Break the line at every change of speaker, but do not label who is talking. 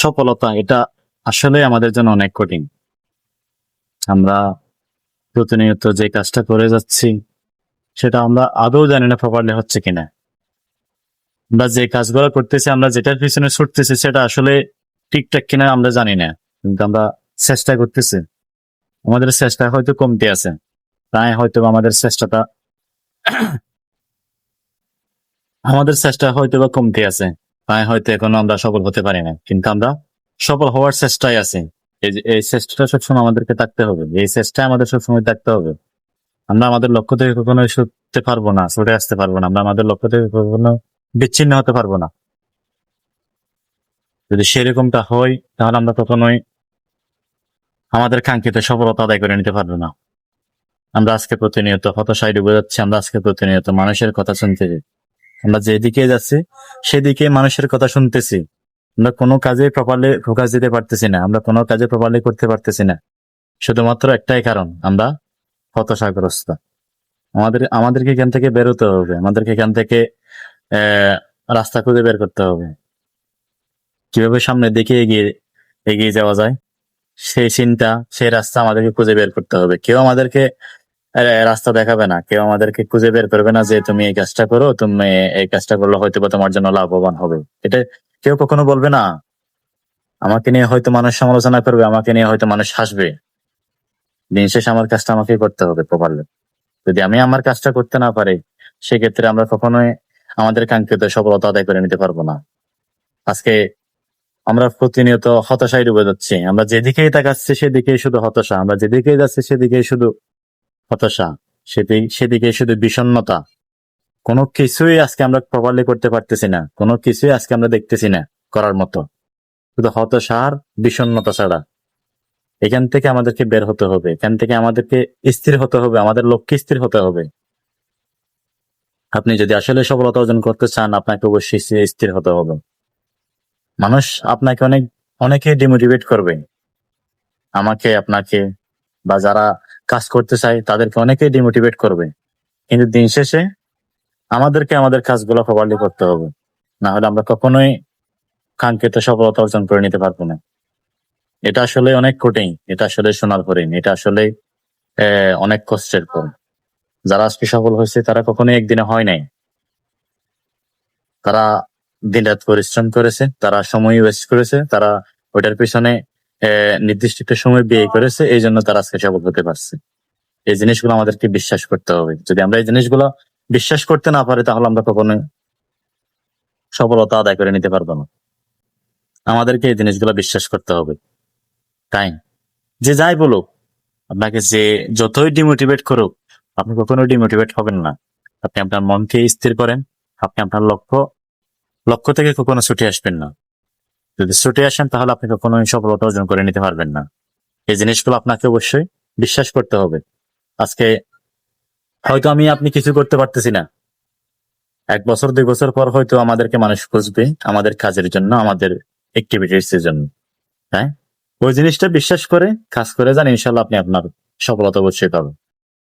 সফলতা, এটা আসলে আমাদের জন্য অনেক কঠিন। আমরা প্রতিনিয়ত যে কাজটা করে যাচ্ছি, সেটা আমরা আদৌ জানি না প্রপারলি হচ্ছে কিনা। আমরা যে কাজগুলো করতেছি, আমরা যেটার পিছনে ছুটতেছি, সেটা আসলে ঠিকঠাক কিনা আমরা জানি না। কিন্তু আমরা চেষ্টা করতেছি। আমাদের চেষ্টা হয়তো কমতে আছে। তাই হয়তো আমাদের চেষ্টাটা, আমাদের চেষ্টা হয়তো বা কমতে আছে। হয়তো এখনও আমরা সফল হতে পারি না কিন্তু আমরা সফল হওয়ার চেষ্টায় আছি। এই চেষ্টাটা সবসময় আমাদেরকে থাকতে হবে। এই চেষ্টায় আমাদের সবসময় থাকতে হবে। আমরা আমাদের লক্ষ্য থেকে কখনো সরতে পারব না, সরে আসতে পারব না। আমরা আমাদের লক্ষ্য থেকে কখনো বিচ্ছিন্ন হতে পারব না। যদি সেরকমটা হয়, তাহলে আমরা কখনোই আমাদের কাঙ্ক্ষিত সফলতা আদায় করে নিতে পারব না। আমরা আজকে প্রতিনিয়ত হতাশায় ডুবে যাচ্ছি, আমরা আজকে প্রতিনিয়ত মানুষের কথা শুনতেছি আমরা যেদিকে যাচ্ছি, সেদিকে মানুষের কথা শুনতেছি। আমরা কোনো কাজে প্রপারলি ফোকাস দিতে পারতেছি না। আমরা কোনো কাজে প্রপারলি করতে পারতেছি না। শুধুমাত্র একটাই কারণ, আমরা হতাশাগ্রস্ত। আমাদের, আমাদেরকে এখান থেকে বেরোতে হবে। আমাদেরকে এখান থেকে রাস্তা খুঁজে বের করতে হবে। কীভাবে সামনের দিকে এগিয়ে এগিয়ে যাওয়া যায়? সেই চিন্তা, সেই রাস্তা আমাদেরকে খুঁজে বের করতে হবে। কেউ আমাদেরকে রাস্তা দেখাবে না। কেউ আমাদেরকে খুঁজে বের করবে না যে তুমি এই কাজটা করো, তুমি এই কাজটা করলে হয়তো বা তোমার জন্য লাভবান হবে। এটা কেউ কখনো বলবে না। আমাকে নিয়ে হয়তো মানুষ সমালোচনা করবে, আমাকে নিয়ে হয়তো মানুষ হাসবে। দিন শেষে আমার কাজটা আমাকে করতে হবে প্রপারলি যদি আমি আমার কাজটা করতে না পারি, সেক্ষেত্রে আমরা কখনোই আমাদের কাঙ্ক্ষিত সফলতা আদায় করে নিতে পারব না। আজকে আমরা প্রতিনিয়ত হতাশায় ডুবে যাচ্ছি। আমরা যেদিকেই তাকাচ্ছি, সেদিকেই শুধু হতাশা। আমরা যেদিকেই যাচ্ছি, সেদিকেই শুধু হতাশা সেদিক সেদিকে শুধু বিষণ্ণতা। কোনো কিছুই আজকে আমরা প্রপারলি করতে পারতেছি না। কোনো কিছুই আজকে আমরা দেখতেছি না করার মতো। শুধু হতাশার বিষণ্ণতা ছাড়া। এখান থেকে আমাদেরকে বের হতে হবে। এখান থেকে আমাদেরকে স্থির হতে হবে। আমাদের লক্ষ্যে স্থির হতে হবে। আপনি যদি আসলে সফলতা অর্জন করতে চান, আপনাকে অবশ্যই স্থির হতে হবে। মানুষ আপনাকে অনেক অনেকে ডিমোটিভেট করবে। আমাকে, আপনাকে, বা যারা কাজ করতে চায় তাদেরকে অনেকে ডিমোটিভেট করবে। কিন্তু দিন শেষে আমাদেরকে আমাদের কাজগুলো প্রপারলি করতে হবে। না হলে আমরা কখনোই কাঙ্ক্ষিত সফলতা অর্জন করে নিতে পারব না। এটা আসলে অনেক কঠিন, এটা আসলে সোনার হরিণ, এটা আসলে অনেক কষ্টের পর যারা আজকে সফল হয়েছে, তারা কখনোই একদিনে হয় নাই। তারা দিনরাত পরিশ্রম করেছে, তারা সময় ওয়েস্ট করেছে, তারা ওটার পিছনে নির্দিষ্ট একটা সময় ব্যয় করেছে এই জন্য তারা আজকে সফল হতে পারছে। এই জিনিসগুলো আমাদেরকে বিশ্বাস করতে হবে। যদি আমরা এই জিনিসগুলো বিশ্বাস করতে না পারি তাহলে আমরা কখনোই সফলতা আদায় করে নিতে পারব না। আমাদেরকে এই জিনিসগুলো বিশ্বাস করতে হবে। তাই যে যাই বলুক আপনাকে যে যতই ডিমোটিভেট করুক আপনি কখনো ডিমোটিভেট হবেন না। আপনি আপনার মনকে স্থির করেন আপনি আপনার লক্ষ্য লক্ষ্য থেকে কখনো ছুটে আসবেন না। যদি ছুটে আসেন, তাহলে আপনি কখনোই সফলতা অর্জন করে নিতে পারবেন না। এই জিনিসগুলো আপনাকে অবশ্যই বিশ্বাস করতে হবে। আজকে হয়তো আমি আপনি কিছু করতে পারতেছি না। এক বছর, দুই বছর পর হয়তো আমাদেরকে মানুষ খুঁজবে আমাদের কাজের জন্য, আমাদের অ্যাক্টিভিটিস জন্য। হ্যাঁ? ওই জিনিসটা বিশ্বাস করে, কাজ করে যান ইনশাল্লাহ আপনি আপনার সফলতা অবশ্যই পাবেন।